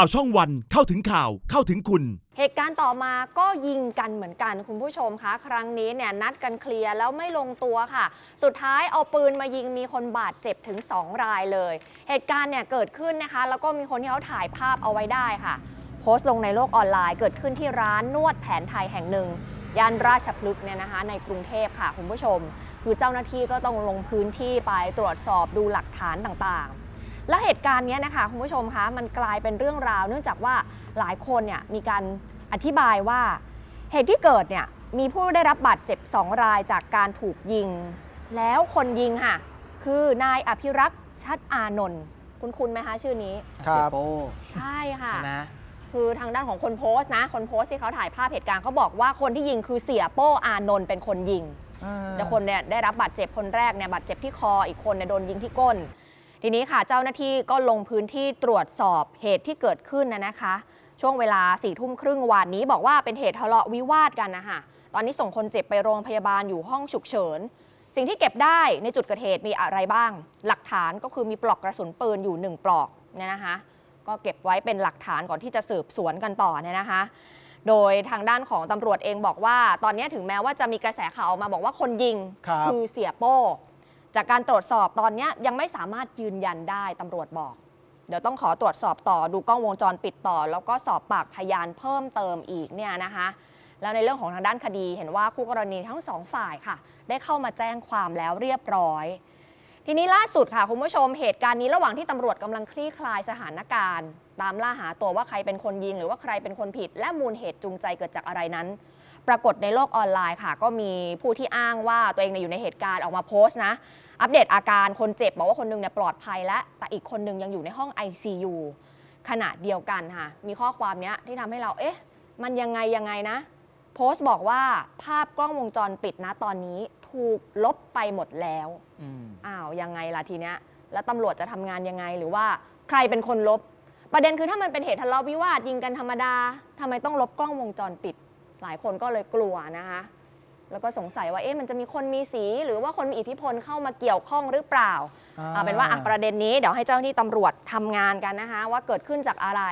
ข่าวช่องวันเข้าถึงข่าวเข้าถึงคุณ เหตุการณ์ต่อมาก็ยิงกันเหมือนกันคุณผู้ชมคะ ครั้งนี้เนี่ยนัดกันเคลียร์แล้วไม่ลงตัวค่ะ สุดท้ายเอาปืนมายิงมีคนบาดเจ็บถึง 2 รายเลย เหตุการณ์เนี่ยเกิดขึ้นนะคะ แล้วก็มีคนที่เขาถ่ายภาพเอาไว้ได้ค่ะ โพสต์ลงในโลกออนไลน์ เกิดขึ้นที่ร้านนวดแผนไทยแห่งหนึ่งย่านราชพฤกษ์เนี่ยนะคะในกรุงเทพค่ะคุณผู้ชม คือเจ้าหน้าที่ก็ต้องลงพื้นที่ไปตรวจสอบดูหลักฐานต่างๆ แล้วเหตุการณ์เนี้ยนะคะคุณผู้ชมคะมันกลายเป็นเรื่องราว เนื่องจากว่าหลายคนเนี่ยมีการอธิบายว่าเหตุที่เกิดเนี่ยมีผู้ได้รับบาดเจ็บ 2 รายจากการถูกยิง แล้วคนยิงค่ะ คือนายอภิรักษ์ชัดอานนท์คุณคุณไหมคะชื่อนี้ครับเสียโป้ใช่ค่ะใช่ไหมคือทางด้านของคนโพสต์นะ คนโพสต์ที่เขาถ่ายภาพเหตุการณ์เขาบอกว่าคนที่ยิงคือเสียโป้อานนท์เป็นคนยิงแต่คนเนี่ยได้รับบาดเจ็บคนแรกเนี่ยบาดเจ็บที่คออีกคนเนี่ยโดนยิงที่ก้น ทีนี้ค่ะเจ้าหน้าที่ก็ลงพื้นที่ตรวจสอบเหตุที่เกิดขึ้นนะนะคะ ช่วงเวลาสี่ทุ่มครึ่งวานนี้บอกว่าเป็นเหตุทะเลาะวิวาทกันนะคะตอนนี้ส่งคนเจ็บไปโรงพยาบาลอยู่ห้องฉุกเฉิน สิ่งที่เก็บได้ในจุดเกิดเหตุมีอะไรบ้าง หลักฐานก็คือมีปลอกกระสุนปืนอยู่หนึ่งปลอกเนี่ยนะคะ ก็เก็บไว้เป็นหลักฐานก่อนที่จะสืบสวนกันต่อเนี่ยนะคะ โดยทางด้านของตำรวจเองบอกว่า ตอนนี้ถึงแม้ว่าจะมีกระแสข่าวออกมาบอกว่าคนยิงครับอเสียโป้ จากการตรวจสอบตอนนี้ยังไม่สามารถยืนยันได้ตำรวจบอก เดี๋ยวต้องขอตรวจสอบต่อดูกล้องวงจรปิดต่อ แล้วก็สอบปากพยานเพิ่มเติมอีกเนี่ยนะคะ แล้วในเรื่องของทางด้านคดีเห็นว่าคู่กรณีทั้งสองฝ่ายค่ะ ได้เข้ามาแจ้งความแล้วเรียบร้อยทีนี้ล่าสุดค่ะ คุณผู้ชมเหตุการณ์นี้ระหว่างที่ตำรวจกำลังคลี่คลายสถานการณ์ ตามล่าหาตัวว่าใครเป็นคนยิง หรือว่าใครเป็นคนผิด และมูลเหตุจูงใจเกิดจากอะไรนั้น ปรากฏในโลกออนไลน์ค่ะ ก็มีผู้ที่อ้างว่าตัวเองเนี่ยอยู่ในเหตุการณ์ออกมาโพสต์นะ อัปเดตอาการคนเจ็บบอกว่าคนหนึงเนี่ยปลอดภัยแล้ว แต่อีกคนหนึงยังอยู่ในห้อง ICU ขณะเดียวกันค่ะ มีข้อความเนี้ยที่ทำให้เราเอ๊ะ มันยังไงยังไงนะ โพสต์บอกว่าภาพกล้องวงจรปิดนะตอนนี้ถูกลบไปหมดแล้วอืมอ้าวยังไงล่ะทีเนี้ยแล้วตำรวจจะทำงานยังไงหรือว่าใครเป็นคนลบ ประเด็นคือถ้ามันเป็นเหตุทะเลาะวิวาทยิงกันธรรมดาทำไมต้องลบกล้องวงจรปิด หลายคนก็เลยกลัวนะคะ แล้วก็สงสัยว่าเอ๊ะมันจะมีคนมีสีหรือว่าคนมีอิทธิพลเข้ามาเกี่ยวข้องหรือเปล่าเอาเป็นว่าอะประเด็นนี้เดี๋ยวให้เจ้าหน้าที่ตำรวจทำงานกันนะคะ ว่าเกิดขึ้นจากอะไร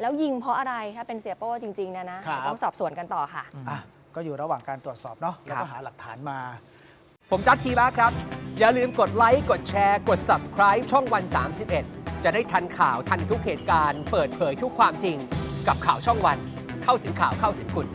แล้วยิงเพราะอะไรถ้าเป็นเสียโป้จริงๆเนยนะครับเดี๋ยวต้องสอบสวนกันต่อค่ะ อะก็อยู่ระหว่างการตรวจสอบเนาะแล้วครัก็บหาหลักฐานมา ผมจัดทีบ้าครับ อย่าลืมกดไลค์ กดแชร์ กด subscribe ช่องวัน 31 จะได้ทันข่าวทันทุกเหตุการณ์ เปิดเผยทุกความจริง กับข่าวช่องวัน เข้าถึงข่าวเข้าถึงคุณ